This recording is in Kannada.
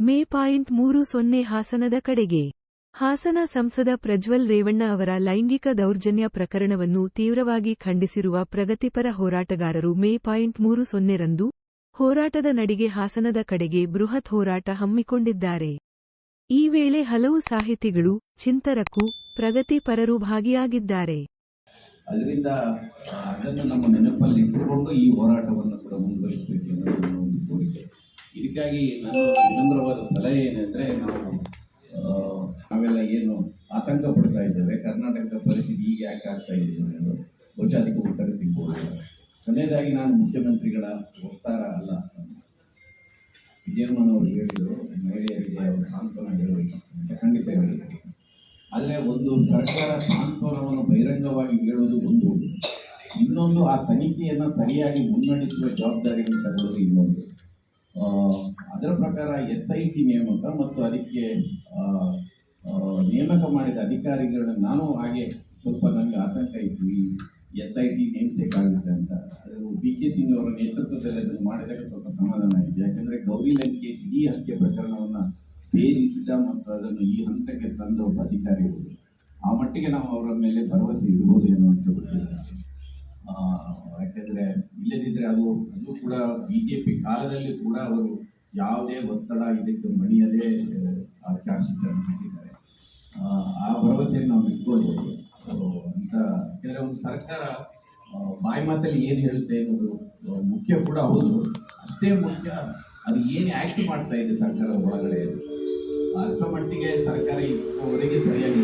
ಮೇ ಪಾಯಿಂಟ್ ಮೂರು ಸೊನ್ನೆ ಹಾಸನದ ಕಡೆಗೆ. ಹಾಸನ ಸಂಸದ ಪ್ರಜ್ವಲ್ ರೇವಣ್ಣ ಅವರ ಲೈಂಗಿಕ ದೌರ್ಜನ್ಯ ಪ್ರಕರಣವನ್ನು ತೀವ್ರವಾಗಿ ಖಂಡಿಸಿರುವ ಪ್ರಗತಿಪರ ಹೋರಾಟಗಾರರು ಮೇ ಪಾಯಿಂಟ್ ಮೂರು ಸೊನ್ನೆರಂದು ಹೋರಾಟದ ನಡಿಗೆ ಹಾಸನದ ಕಡೆಗೆ ಬೃಹತ್ ಹೋರಾಟ ಹಮ್ಮಿಕೊಂಡಿದ್ದಾರೆ. ಈ ವೇಳೆ ಹಲವು ಸಾಹಿತಿಗಳು ಚಿಂತರಕ್ಕೂ ಪ್ರಗತಿಪರರು ಭಾಗಿಯಾಗಿದ್ದಾರೆ. ಅದರಿಂದ ಅದನ್ನು ನಮ್ಮ ನೆನಪಲ್ಲಿ ಇಟ್ಟುಕೊಂಡು ಈ ಹೋರಾಟವನ್ನು ಕೂಡ ಮುಂದುವರಿಸಬೇಕು ಅನ್ನೋದು ಒಂದು ಕೋರಿಕೆ. ಇದಕ್ಕಾಗಿ ನಾನು ವಿನಮ್ರವಾದ ಸಲಹೆ ಏನಂದರೆ ನಾವು ನಾವೆಲ್ಲ ಏನು ಆತಂಕ ಪಡ್ತಾ ಇದ್ದೇವೆ, ಕರ್ನಾಟಕದ ಪರಿಸ್ಥಿತಿ ಈಗ ಯಾಕೆ ಆಗ್ತಾ ಇದೆ ಅನ್ನೋದು ಬಹುಶಃ ಅದಕ್ಕೆ ಉತ್ತರ ಸಿಗ್ಬೋದು. ಕೊನೆಯದಾಗಿ ನಾನು ಮುಖ್ಯಮಂತ್ರಿಗಳ ವಕ್ತಾರ ಅಲ್ಲ. ವಿಜಯಮ್ಮನ್ ಅವರು ಹೇಳಿದರು ಮಹಿಳೆಯರಿಗೆ ಅವರು ಸಾಂತ್ವನ ಹೇಳಬೇಕು ಖಂಡಿತ ಹೇಳಿದ್ದಾರೆ ಆದರೆ ಒಂದು ಸರ್ಕಾರ ಸಾಂತ್ವನವನ್ನು ಬಹಿರಂಗವಾಗಿ ಹೇಳುವುದು ಒಂದು. ಇನ್ನೊಂದು ಆ ತನಿಖೆಯನ್ನು ಸರಿಯಾಗಿ ಮುನ್ನಡೆಸುವ ಜವಾಬ್ದಾರಿಯನ್ನು ತಗೊಳ್ಳೋದು ಇನ್ನೊಂದು. ಅದರ ಪ್ರಕಾರ ಎಸ್ ಐ ಟಿ ನೇಮಕ ಮತ್ತು ಅದಕ್ಕೆ ನೇಮಕ ಮಾಡಿದ ಅಧಿಕಾರಿಗಳನ್ನ ನಾನು ಹಾಗೆ ಸ್ವಲ್ಪ ನನಗೆ ಆತಂಕ ಇತ್ತು. ಈ ಎಸ್ ಐ ಟಿ ನೇಮಿಸಬೇಕಾಗುತ್ತೆ ಅಂತ. ಬಿ ಕೆ ಸಿಂಗ್ ಅವರ ನೇತೃತ್ವದಲ್ಲಿ ಅದನ್ನು ಮಾಡಿದಾಗ ಸ್ವಲ್ಪ ಸಮಾಧಾನ ಇದೆ ಯಾಕಂದರೆ ಗೌರಿ ಲಂಕೇಶ್ ಈ ಹತ್ಯೆ ಪ್ರಕರಣವನ್ನು ಸೇರಿಸಿದ ಮತ್ತು ಅದನ್ನು ಈ ಹಂತಕ್ಕೆ ತಂದ ಒಬ್ಬ ಅಧಿಕಾರಿಗಳು ಆ ಮಟ್ಟಿಗೆ ನಾವು ಅವರ ಮೇಲೆ ಭರವಸೆ ಇಡ್ಬೋದು ಏನೋ ಅಂತ ಗೊತ್ತಿಲ್ಲ ಇಲ್ಲದಿದ್ದರೆ ಅದು ಅದು ಕೂಡ ಬಿ ಜೆ ಪಿ ಕಾಲದಲ್ಲಿ ಕೂಡ ಅವರು ಯಾವುದೇ ಒತ್ತಡ ಇದಕ್ಕೆ ಮಣಿಯದೇ ಚಾರ್ಜ್ ಶೀಟನ್ನು ಆ, ಭರವಸೆಯನ್ನು ನಾವು ಇಟ್ಕೊಳ್ಬೋದು. ಅಂತ ಯಾಕೆಂದರೆ ಒಂದು ಸರ್ಕಾರ ಬಾಯಿ ಮಾತಲ್ಲಿ ಏನು ಹೇಳುತ್ತೆ ಅನ್ನೋದು ಮುಖ್ಯ ಕೂಡ ಹೌದು. ಅಷ್ಟೇ ಮುಖ್ಯ ಅದು ಏನು ಆ್ಯಕ್ಟ್ ಮಾಡ್ತಾ ಇದೆ ಸರ್ಕಾರದ ಒಳಗಡೆ. ಅಷ್ಟರ ಮಟ್ಟಿಗೆ ಸರ್ಕಾರ ನನಗೆ ಅನ್ಸುತ್ತೆ.